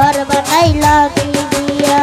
ঘর বানাইলা কি দিয়া